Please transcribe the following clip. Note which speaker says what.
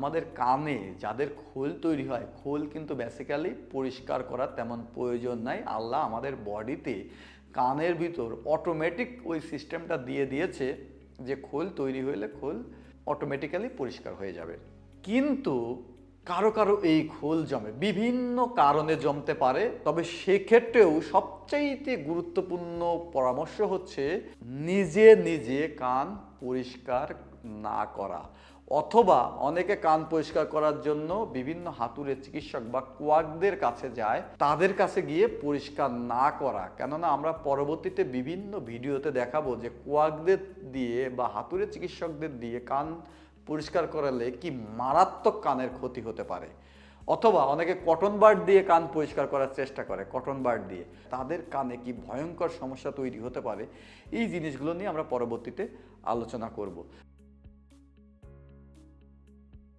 Speaker 1: আমাদের কানে যাদের খোল তৈরি হয়, খোল কিন্তু বেসিক্যালি পরিষ্কার করার তেমন প্রয়োজন নাই। আল্লাহ আমাদের বডিতে কানের ভিতর অটোমেটিক ওই সিস্টেমটা দিয়ে দিয়েছে যে খোল তৈরি হইলে খোল অটোমেটিক্যালি পরিষ্কার হয়ে যাবে। কিন্তু কারও কারও এই খোল জমে, বিভিন্ন কারণে জমতে পারে, তবে সেক্ষেত্রেও সবচাইতে গুরুত্বপূর্ণ পরামর্শ হচ্ছে নিজে নিজে কান পরিষ্কার না করা, অথবা অনেকে কান পরিষ্কার করার জন্য বিভিন্ন হাতুড়ে চিকিৎসক বা কোয়াকদের কাছে যায়, তাদের কাছে গিয়ে পরিষ্কার না করা, কেননা আমরা পরবর্তীতে বিভিন্ন ভিডিওতে দেখাবো যে কোয়াকদের দিয়ে বা হাতুড়ে চিকিৎসকদের দিয়ে কান পরিষ্কার করালে কি মারাত্মক কানের ক্ষতি হতে পারে? অথবা অনেকে কটন বার্ড দিয়ে কান পরিষ্কার করার চেষ্টা করে, কটন বার্ড দিয়ে। তাদের কানে কি ভয়ঙ্কর সমস্যা তৈরি হতে পারে? এই জিনিসগুলো নিয়ে আমরা পরবর্তীতে আলোচনা করব।